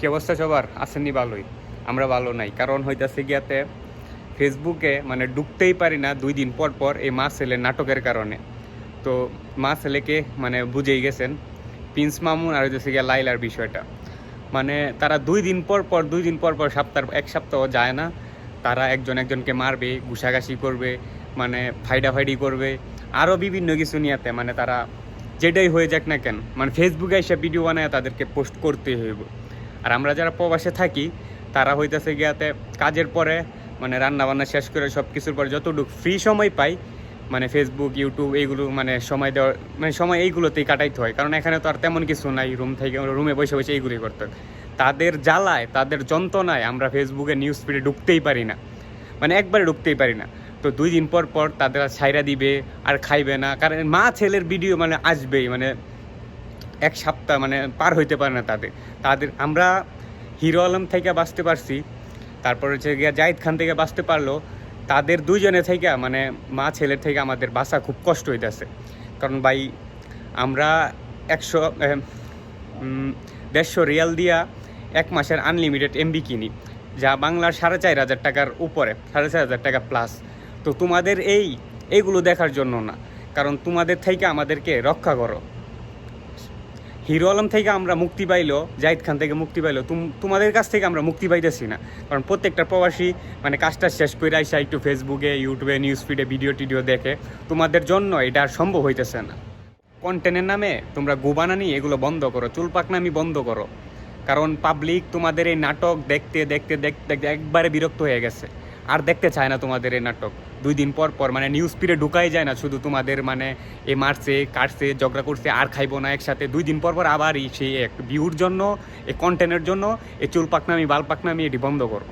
কি অবস্থা সবার? আসেননি ভালোই। আমরা ভালো নাই। কারণ হইতাছে গিয়াতে ফেসবুকে মানে ঢুকতেই পারি না দুই দিন পর পর এই মা ছেলে নাটকের কারণে। তো মা ছেলেকে মানে বুঝেই গেছেন প্রিন্স মামুন আর হইতেছে গিয়া লাইলার বিষয়টা। মানে তারা দুই দিন পর পর, দুই দিন পর পর সপ্তাহ, এক সপ্তাহ যায় না। তারা একজন একজনকে মারবে, ঘুষাঘাসি করবে মানে ফাইডা ফাইডি করবে। আরও বিভিন্ন কিছু নিয়েতে মানে তারা যেটাই হয়ে যাক না কেন মানে ফেসবুকে এসে ভিডিও বানায় তাদেরকে পোস্ট করতে হইব। আর আমরা যারা প্রবাসে থাকি, তারা হইতেছে গিয়াতে কাজের পরে মানে রান্না বান্না শেষ করে সব কিছুর পরে যতটুকু ফ্রি সময় পাই মানে ফেসবুক ইউটিউব এইগুলো মানে সময় দেওয়ার মানে সময় এইগুলোতেই কাটাইতে হয়। কারণ এখানে তো আর তেমন কিছু নাই রুম থেকে রুমে বসে বসে এইগুলোই করতে হয়। তাদের জ্বালায়, তাদের যন্ত্রণায় আমরা ফেসবুকে নিউজ ফিডে ঢুকতেই পারি না। মানে একবারে ঢুকতেই পারি না। তো দুই দিন পর পর তাদের ছাইরা দিবে, আর খাইবে না। কারণ মা ছেলের ভিডিও মানে আসবেই মানে এক সপ্তাহ মানে পার হইতে পারে না তাদের। তাদের, আমরা হিরো আলম থেকে বাঁচতে পারছি, তারপর হচ্ছে গিয়া জাহিদ খান থেকে বাঁচতে পারল, তাদের দুইজনে থেকে মানে মা ছেলের থেকে আমাদের বাসা খুব কষ্ট হইতেছে। কারণ ভাই, আমরা একশো দেড়শো রিয়াল দিয়া এক মাসের আনলিমিটেড এমবি কিনি, যা বাংলার সাড়ে চার হাজার টাকার উপরে, সাড়ে চার হাজার টাকা প্লাস তো তোমাদের এই, এইগুলো দেখার জন্য না, কারণ তোমাদের থেকে আমাদেরকে রক্ষা করো। হিরো আলম থেকে আমরা মুক্তি পাইলো, জাহিদ খান থেকে মুক্তি পাইলো। তুম- তোমাদের কাছ থেকে আমরা মুক্তি পাইতেছি না। কারণ প্রত্যেকটা প্রবাসী মানে কাজটা শেষ করে আইসা একটু ফেসবুকে ইউটিউবে নিউজ ফিডে ভিডিও টিডিও দেখে। তোমাদের জন্য এটা আর সম্ভব হইতেছে না। কন্টেন্টের নামে তোমরা গোবানানি এগুলো বন্ধ করো। চুলপাকনামি বন্ধ করো। কারণ পাবলিক তোমাদের এই নাটক দেখতে দেখতে দেখতে একবারে বিরক্ত হয়ে গেছে। আর দেখতে চায় না তোমাদের এই নাটক। দুই দিন পর পর মানে নিউজ পিরে ঢুকাই যায় না, শুধু তোমাদের মানে এ মারছে, কাটছে, ঝগড়া করছে, আর খাইবো না একসাথে। দুই দিন পর পর আবার সেই এক বিহুর জন্য এ কন্টেন্টের জন্য এ চুল পাকনামি, বাল পাকনামি এটি বন্ধ করো।